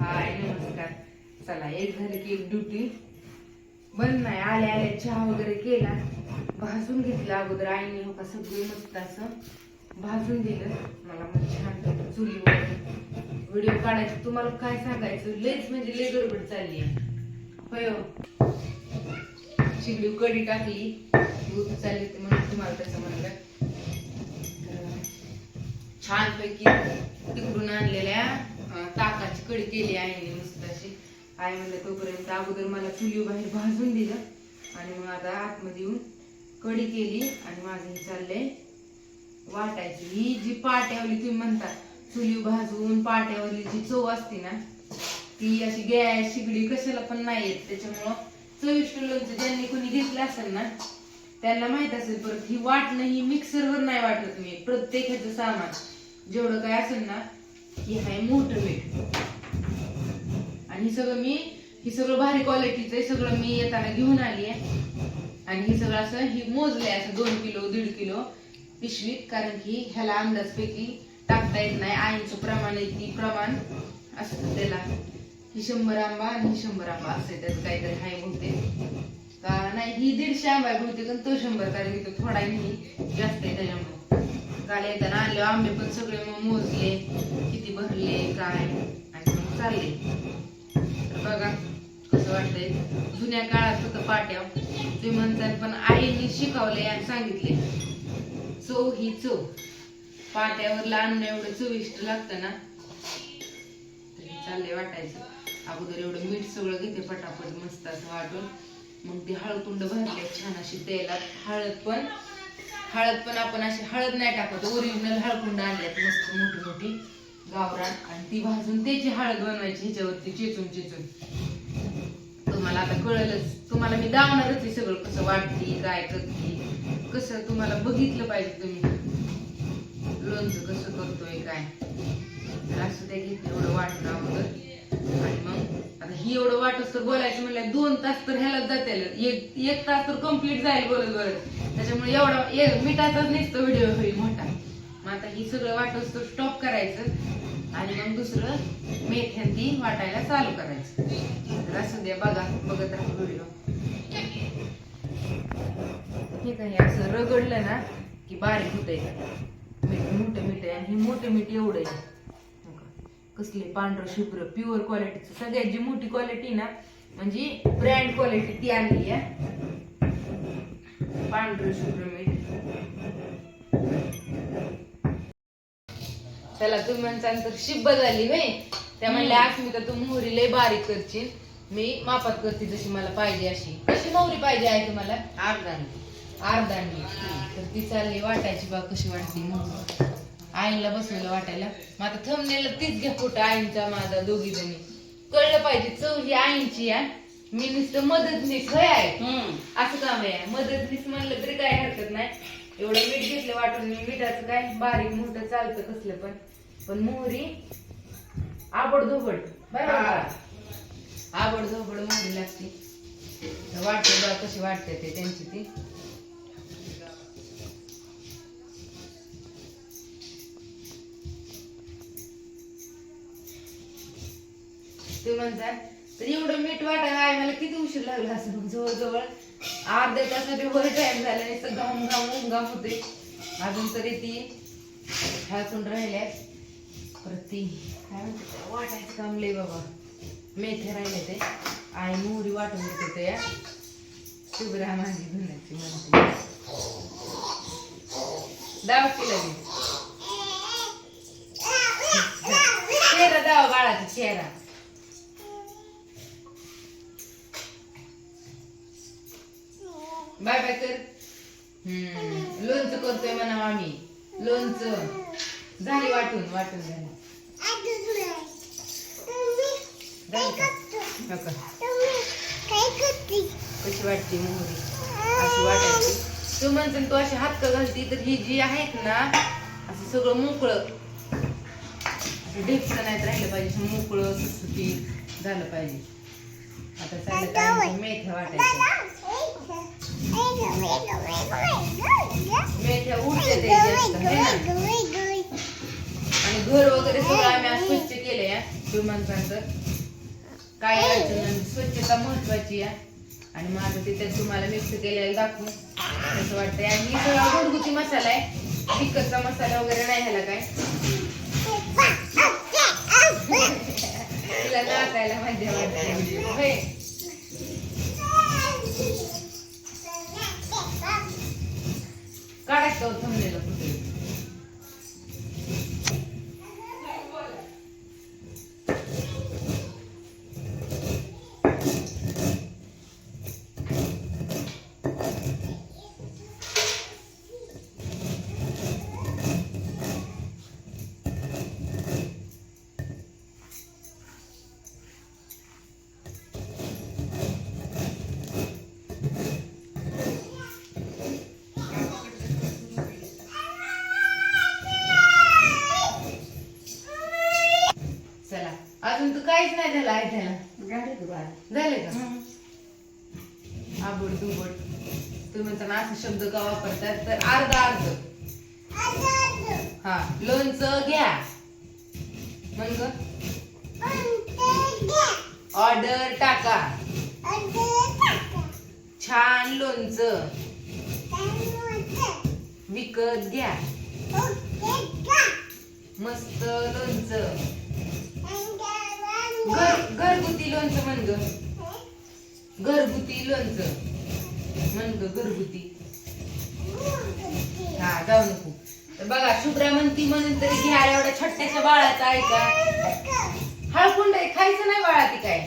हाय नमस्कार. चला एक झाली की एक ड्युटी बंद नाही आल्या आल्या चहा वगैरे केला. भाजून घेतला अगोदर. आईने हो का सगळं मस्त असं भाजून दिलं. मला मग छान चुलीवर व्हिडिओ काढायचे. तुम्हाला काय सांगायचं? लयच म्हणजे लय गडबड चालली आहे. होय हो. शिगडी कडी टाकली. दूध चालली ते म्हणून तुम्हाला तसं म्हणलं. तर छानपैकी तिकडून आणलेल्या ताकाची कडी केली आईने मस्त अशी. आई म्हणलं तोपर्यंत अगोदर मला चुली बाहेर भाजून दिलं. आणि मग आता आतमध्ये येऊन कडी केली आणि माझं हे चाललंय वाटायची. ही जी पाट्यावली तुम्ही म्हणता चुली भाजून पाट्यावरली जी चव असते ना ती अशी गॅस शिगडी कशाला पण नाही येत. त्याच्यामुळं चविष्ट लोणचं ज्यांनी कोणी घेतलं असेल ना त्यांना माहीत असेल परत ही वाटणं ही मिक्सरवर नाही वाटत मी. प्रत्येक ह्याचं सामान. जेवढं काय असेल ना हे आहे मोठं मीठ आणि सगळं मी ही सगळं भारी क्वालिटीचं आहे सगळं मी येताना घेऊन आली आहे. आणि हे सगळं असं ही मोजलंय असं दोन किलो दीड किलो पिशवीत कारण की ह्याला अंदाजपैकी टाकता येत नाही. आईचं प्रमाण आहे ती प्रमाण असतं त्याला. ही शंभर आंबा आणि ही शंभर आंबा असते त्याचं काहीतरी हाय बहुतेक. का नाही ही दीडशे आंबा आहे बहुतेक तो शंभर कारण की तो थोडा नाही जास्त आहे त्याच्यामुळे. काल येताना आणले आंबे पण सगळे मग मोजले किती भरले काय? आणि मग चालले. तर बघा कसं वाटतंय. जुन्या काळात होतं पाट्या. तुम्ही म्हणतात पण आईने शिकवले आणि सांगितले चव ही चव. पाट्यावर अन्न एवढं चविष्ट लागतं ना चालले वाटायचं. अगोदर एवढं मीठ सगळं घेते पटापट मस्त असं वाटून. मग ती हळकुंड भरले छान अशी तेलात हळद पण हळद पण आपण अशी हळद नाही टाकत ओरिजिनल हळकुंड आणल्यात मस्त मोठी मोठी गावरान. आणि ती भाजून त्याची हळद बनवायची ह्याच्यावरती चेचून चेचून. तुम्हाला आता कळलंच. तुम्हाला मी दावणारच आहे सगळं कसं वाटते काय करते. कसं तुम्हाला बघितलं पाहिजे तुम्ही. लोणचं कसं करतोय काय. तर असं ते घेतलं एवढं वाटतं अगोदर. आणि मग आता ही एवढं वाटत तर बोलायचं म्हणलं दोन तास तर ह्याला जातील एक एक तास तर कंप्लीट जाईल बोलत बोलत. त्याच्यामुळे एवढा एक मिठाचाच नेसतो व्हिडिओ होईल मोठा. मग आता ही सगळं वाटत तर स्टॉप करायचं. आणि मग दुसरं मेथ्यांती वाटायला चालू करायचं. तर असं द्या बघा बघत राहा व्हिडिओ हे काही असं रगडलं ना की बारीक होतंय मीठ मोठं मीठ आहे आणि हे मोठं मीठ एवढं आहे. कसले पांढरं शुभ्र प्युअर क्वालिटीचं सगळ्यात जी मोठी क्वालिटी ना म्हणजे ब्रँड क्वालिटी ती आणली आहे. पांढरं शुभ्र मीठ. त्याला तुम्ही म्हणसान तर शिब्ब झाली होय. त्या म्हणल्या अस्मिता तू मोहरी लय बारीक करशील. मी मापात करते जशी मला पाहिजे अशी. कशी मोहरी पाहिजे आहे तुम्हाला? अर्धांनी अर्धांनी तर ती चालली वाटायची बा कशी वाटली मोहरी आईला बसवलं वाटायला. मग आता थंबनेला तीच घ्या फोटो आईंचा माझा दोघी जणी. कळलं पाहिजे चव ही आईंची आहे. मी नुसतं मदतनीस होय आहे असं काम आहे. मदतनीस म्हणलं तरी काय हरकत नाही. एवढं मीठ घेतलं वाटून मी मिठाचं काय बारीक मोठं चालतं कसलं पण. पण मोहरी आबडधोबड. बरोबर? आबडधोबड मोहरी लागते. वाटते बघा कशी वाटते ते त्यांची ती. ते म्हणतात तर एवढं मीठ वाटायला आहे मला किती उशीर लागला असं जवळजवळ. अर्ध्या तासाच्या वर टाइम झाला नुसतं घाम घाम घाम होते अजून तरी ती हळकून राहिल्या परत ती काय म्हणते वाटायचं काम लय बाबा. मेथ्या राहिले ते आई मोहरी वाटून देत होते या शुभ्रा माझी धुण्याची म्हणते. दाव केला लगेच चेहरा दावा बाळाचा चेहरा. बाय बाय कर. हम्म. लोणचं करतोय म्हणा आम्ही. लोणचं. झाली वाटून वाटून झाली? कशी वाटते मोहरी? अशी वाटायची. तू म्हणतो तू अशी हात का घालती तर ही जी आहेत ना असं सगळं मोकळं. ढेपचं नाही राहिलं पाहिजे मोकळं सुटसुटीत झालं पाहिजे. आता चाललं मेथ्या वाटायच्या मेथ्या उडते ते जास्त है ना आणि घर वगैरे सगळं आम्ही आज स्वच्छ हा. म्हणता तर काय अडचण. स्वच्छता महत्वाची आहे आणि माझं ते त्यात तुम्हाला मिक्स केलेलं दाखवून असं वाटतंय आणि ही सगळा घरगुती मसाला आहे तिखटचा मसाला वगैरे नाही ह्याला काय तिला नाचायला मजा वाटते होय. काढायचं नाही झालं. आहे त्याला झालं का? आबड दुबड तुम्ही म्हणता ना असे शब्द का वापरतात? तर अर्ध अर्ध. हा लोणचं घ्या. मग? ऑर्डर टाका. छान लोणचं. विकत घ्या. मस्त लोणचं. घर घरगुती लोणचं म्हण ग घरगुती लोणचं. म्हण ग घरगुती. हा जाऊ नको. तर बघा शुभ्रा म्हणती म्हणून तरी घ्या एवढ्या छट्ट्याच्या बाळाचा ऐका. हळकुंड आहे खायचं नाही बाळा ती काय.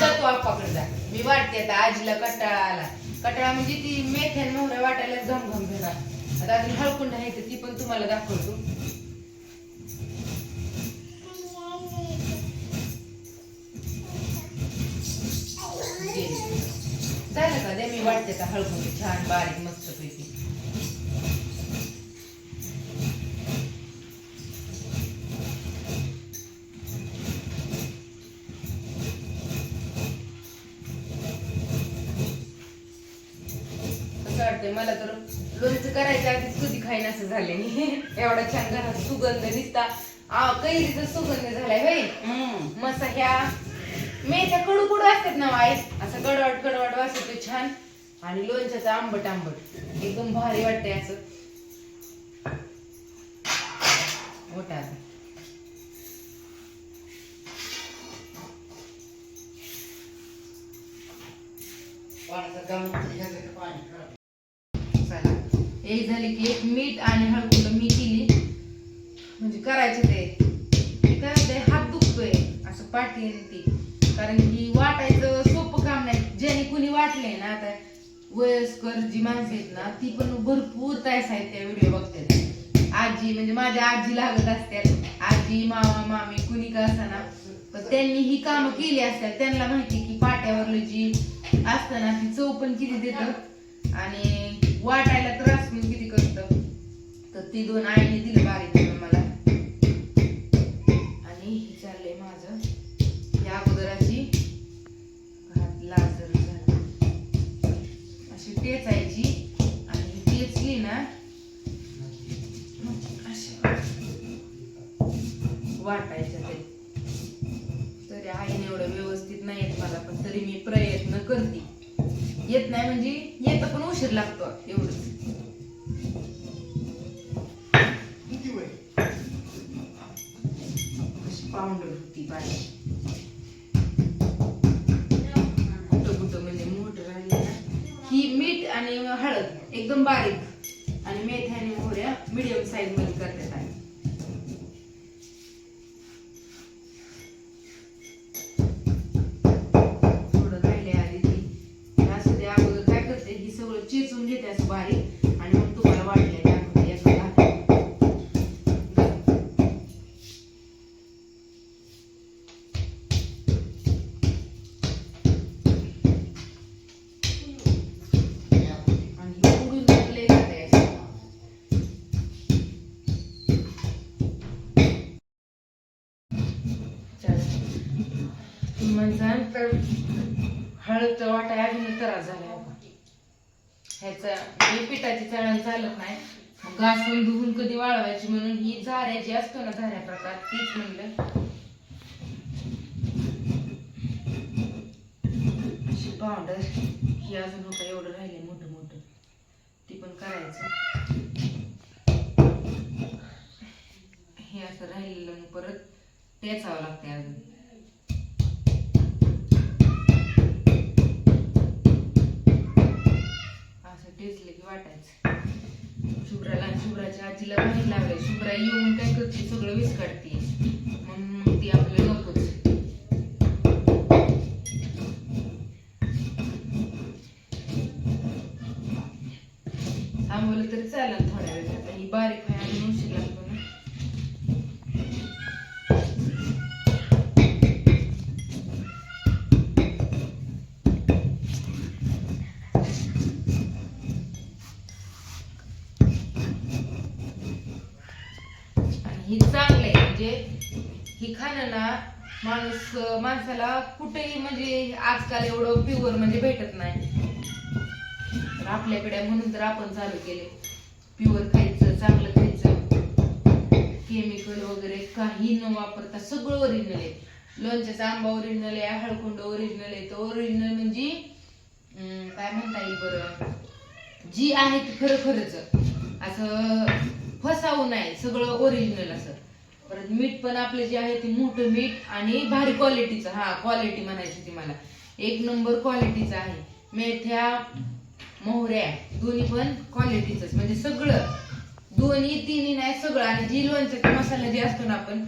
जातो आप्पाकडे जा. मी वाटते आता आजीला कटाळा आला कटाळा म्हणजे ती मेथ्या नवऱ्या वाटायला जमघम घेणार आता अजून हळकुंड आहे तर ती पण तुम्हाला दाखवतो. झालं का? दे मी वाटते का हळकुंड छान बारीक मस्त पैकी असं वाटतंय मला तर लोणचं करायच्या आधीच कधी खाईन असं झाले एवढा छान घरात सुगंध निसता. आ, कैरीचा सुगंध झालाय बाई. मस्त ह्या मेथ्या कडू कडू असतात ना वाईस असं कडवट कडवट वाजतो छान. आणि लोणच्याचं आंबट आंबट. एकदम भारी वाटतंय असं. मोठा आता. एक झाली की एक मीठ आणि हळद मी केली. म्हणजे करायचं ते. करायचं हात दुखतोय असं पाठी ती. कारण की वाटायचं सोपं काम नाही. ज्याने कुणी वाटलंय ना आता वयस्कर जी माणसं आहेत ना ती पण भरपूर तास आहेत त्या व्हिडिओ बघतात. आजी म्हणजे माझ्या आजी लागत असतात. आजी मामा मामी कुणी का असताना पण त्यांनी ही कामं केली असतात. त्यांना माहिती की पाट्यावरली जी असताना ती चव पण किती देतं आणि वाटायला त्रास पण किती कष्ट. तर ती दोन आईने दिलं बारीक मला. आणि हळद एकदम बारीक. आणि मेथी आणि मोहऱ्या मिडियम साईजमध्ये करतात आहे थोडं राहिले आधी ती. असं ते अगोदर काय करते ही सगळं चेचून घेते असं बारीक. तुम्ही म्हणसाल वाटाय अजून त्रास झाला. ह्याचा हे पिठाची चळण चालत नाही. घासून धुवून कधी वाळवायची म्हणून ही झाऱ्याची असतो ना झाऱ्या प्रकार तीच म्हणलं. अशी पावडर ही अजून होता एवढं राहिले मोठं मोठं. ती पण करायचं. हे असं राहिलेलं परत टेचावं लागते अजून. शुभ्राला आणि शुभ्राच्या आजीला बाहेर लागले शुभ्रा येऊन काय करते? सगळं विस्काडते ही चांगलं आहे. म्हणजे ही खाणं ना माणूस माणसाला कुठेही म्हणजे आजकाल एवढं प्युअर म्हणजे भेटत नाही. तर आपल्याकडे म्हणून तर आपण चालू केले. प्युअर खायचं चांगलं खायचं. केमिकल वगैरे काही न वापरता सगळं ओरिजिनल आहे. लोणच्याचा आंबा ओरिजिनल आहे हळकुंड ओरिजिनल आहे. तर ओरिजिनल म्हणजे अं, काय म्हणता येईल बरं? जी आहे ती खरं खरंच. असं फसावू नाही सगळं ओरिजिनल असं. परत मीठ पण आपलं जे आहे ते मोठं मीठ आणि भारी क्वालिटीचं हा क्वालिटी म्हणायची ती मला. एक नंबर क्वालिटीचं आहे. मेथ्या मोहऱ्या दोन्ही पण क्वालिटीच म्हणजे सगळं. दोन्ही तिन्ही नाही सगळं. आणि जी लोणच्याचा मसाला जे असतो ना आपण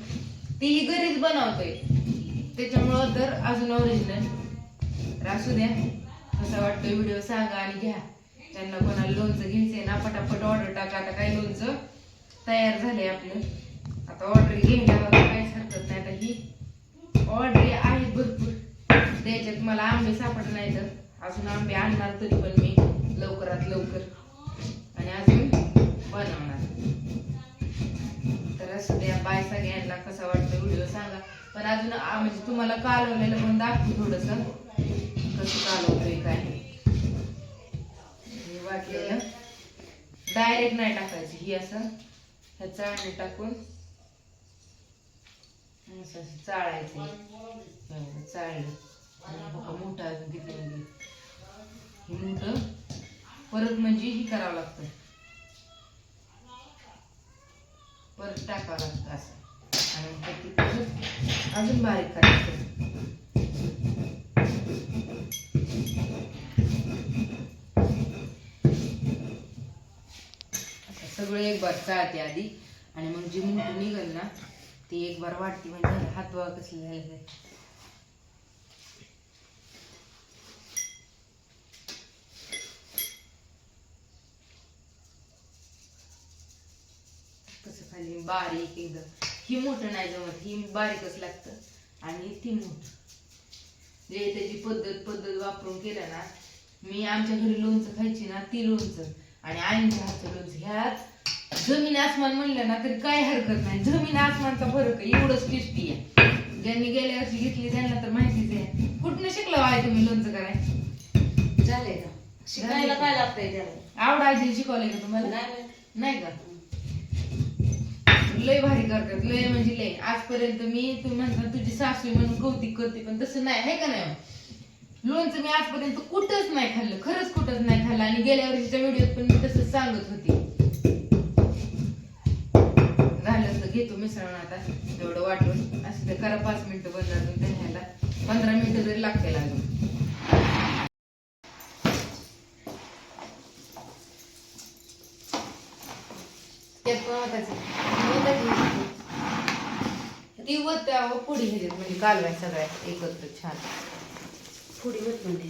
तीही घरीच बनवतोय. त्याच्यामुळं तर अजून ओरिजिनल असू द्या. कसा वाटतो व्हिडिओ सांगा आणि घ्या. त्यांना कोणाला लोणचं घ्यायचंय ना पटापट ऑर्डर टाका. आता काय लोणचं? तयार झाले आपलं. आता ऑर्डर घेण्यावर काहीच हरकत नाही. आता ही ऑर्डर आहेत भरपूर. त्याच्यात मला आंबे सापडत नाही तर अजून आंबे आणणार तरी पण मी लवकरात लवकर. आणि अजून बनवणार. तर असं द्या बाय सगळ्यांना कसा वाटतं व्हिडिओ सांगा. पण अजून म्हणजे तुम्हाला कालवलेलं पण दाखवू थोडस. कसं कालवतोय काय. हे वाटलेलं. डायरेक्ट नाही टाकायची ही असं. ह्या चाळणी टाकून असं असं चाळायचं. एवढं चाळलं. मोठं अजून किती हे मोठं परत म्हणजे ही करावं लागतं. परत टाकावं लागतं असं. आणि ते परत अजून बारीक करायचं. सगळं एक बार चाळते आधी. आणि मग जी मोठी निघल ना ती एक बार वाटते म्हणजे हात बघा कसली झाले कसं खाली बारीक एकदम. ही मोठं नाही जमत. ही बारीकच लागतं. आणि ती मोठ. जे त्याची पद्धत पद्धत वापरून केलं ना मी आमच्या घरी लोणचं खायची ना ती लोणचं. आणि आईंच्या हातचं लोणचं. ह्याच जमीन आसमान म्हणलं ना तरी काय हरकत नाही. जमीन आसमानचा फरक आहे एवढंच टेस्टी आहे. ज्यांनी गेल्या वर्षी घेतली त्यांना तर माहितीच आहे. कुठनं शिकलं आहे तुम्ही लोणचं कराय झालंय का? शिकायला काय लागतंय त्याला? आवड आजी शिकवलंय का तुम्हाला? नाही का? लय भारी करतात लय म्हणजे लय. आजपर्यंत मी तुम्ही म्हणता तुझी सासू म्हणून कौतिक करते पण तसं नाही आहे का नाही लोणचं मी आजपर्यंत कुठंच नाही खाल्लं खरंच कुठंच नाही खाल्लं. आणि गेल्या वर्षीच्या व्हिडिओत पण मी तसंच सांगत होती. झालं तर घेतो मिसळून आता. एवढं वाटून. असं ते करा पाच मिनिटं बंद अजून ते न्यायला पंधरा मिनिटं जरी लागतील अजून. त्यात पण वाटायचं ती वत त्या हो, पुढी ह्याच्यात म्हणजे कालवाय सगळ्या एकत्र छान. पुढे वत म्हणजे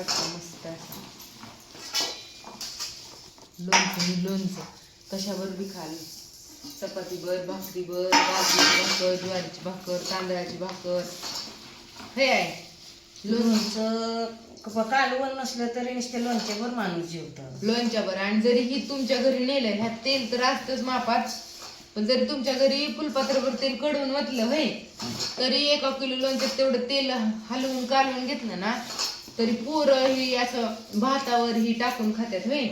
वाटतं मस्त असं लोणचं लोणचं कशावर बी खाल चपाती भर भाकरी भर बाजरीची भाकर ज्वारीची भाकर तांदळाची भाकर हे आहे लोणचं कालवण नसलं तरी नुसते लोणच्यावर माणूस जेवतात लोणच्यावर आणि जरी ही तुमच्या घरी नेलं ह्या तेल तर असतंच मापात पण जरी तुमच्या घरी फुलपात्रावर तेल कडवून वतलं होय तरी एका किलो लोणच्यात तेवढं तेल हलवून कालवून घेतलं ना तरी पोरं ही असं भातावर ही टाकून खात्यात होय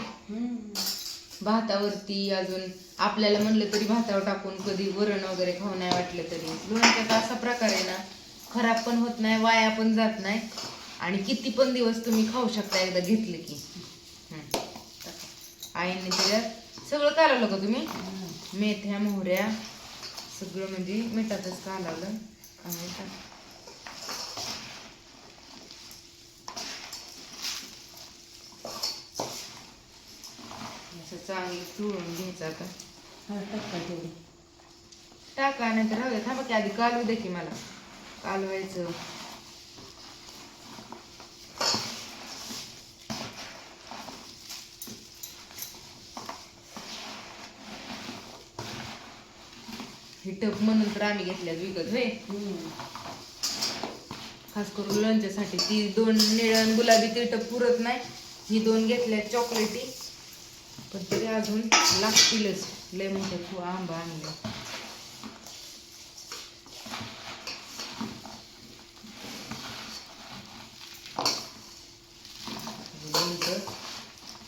भातावरती अजून आपल्याला म्हणलं तरी भातावर टाकून कधी वरण वगैरे खाऊ नाही वाटलं तरी. लोणच्याचा असा प्रकार आहे ना खराब पण होत नाही वाया पण जात नाही. आणि किती पण दिवस तुम्ही खाऊ शकता एकदा घेतलं की. आईने त्याच्यात सगळं कालवलं का तुम्ही? मेथ्या मोहऱ्या सगळं म्हणजे मिठातच कालवलं. असं चांगलं चुळून घ्यायचं आता. हा टाका तेवढी. टाका नाही तर राहू थांबा की आधी कालवू दे की मला. कालवायचं. ही टप म्हणून तर आम्ही घेतल्यात विकत होय. खास करून लोणच्यासाठी ती दोन निळण गुलाबी ती टप पुरत नाही. ही दोन घेतल्यात चॉकलेटी पण तरी अजून लागतीलच. लय मोठे तू आंबा आणला.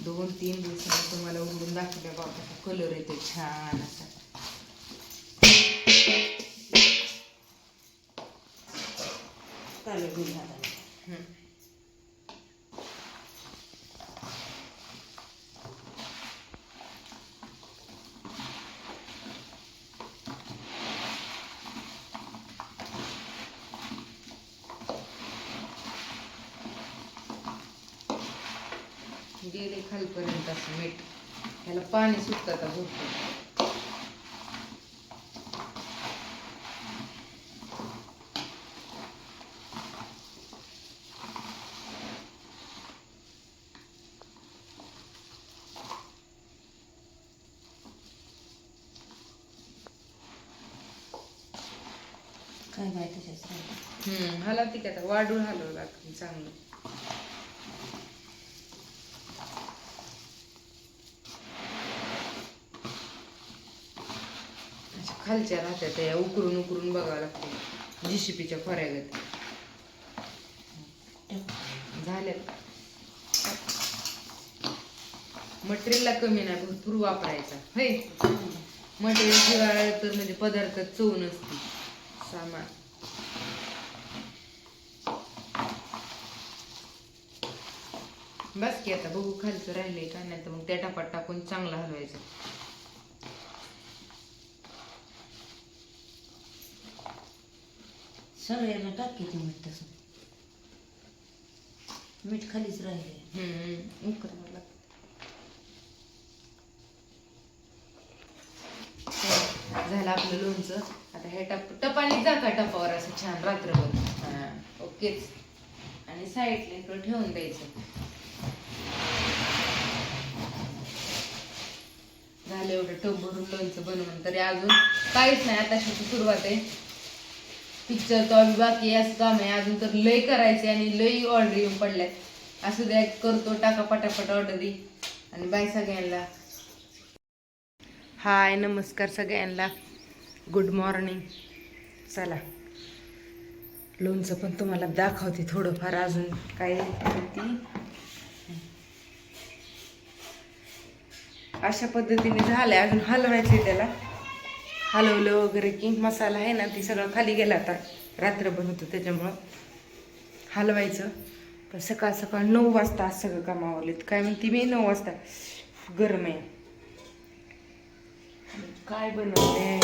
दोन तीन दिवसांनी तुम्हाला उघडून दाखवल्या बाबा कलर येते छान असा. गेले खालपर्यंत असं मीठ. ह्याला पाणी सुटतं आता भरपूर. काय त्याच्यात? हम्म हलवते की आता? वाढून हलवं लागतं चांगलं. खालच्या राहत्या त्या उकरून उकरून बघावं लागते. जीसीपीच्या खोऱ्यागत झाल्या. मटेरियलला कमी नाही भरपूर वापरायचा. होय? मटेरियल शिवाय तर म्हणजे पदार्थात चव नसते. सामान. बस की आता बघू खालचं राहिले का नाही तर मग त्या टापात टाकून चांगला हलवायचं. सगळ्याला टाक किती मीठ तसं. मीठ खालीच राहिले. हम्म उकरावं लागतं झालं आपलं लोणचं. आता हे टप टपाने जा का टपावर असं छान रात्रभर. हा. ओकेच. आणि साईडला इकडं ठेवून द्यायचं. झालं एवढं. टप भरून लोणचं बनवून तरी अजून काहीच नाही. आता सुरुवात आहे. पिक्चर तो आम्ही बाकी असं काम आहे. अजून तर लय करायचे आणि लय ऑर्डर येऊन पडल्यात. असं द्या करतो टाका पटापट ऑर्डरी आणि बाय सगळ्यांना. हाय नमस्कार सगळ्यांना. गुड मॉर्निंग चला. लोणचं पण तुम्हाला दाखवते थोडंफार अजून काय ती अशा पद्धतीने झालंय. अजून हलवायचे त्याला. हलवलं वगैरे की मसाला आहे ना ती सगळं खाली गेला आता. रात्रभर होतं त्याच्यामुळं हलवायचं. पण सकाळ सकाळ नऊ वाजता आज सगळं कामावलेत काय म्हणते मी? नऊ वाजता. गरम आहे. काय बनवते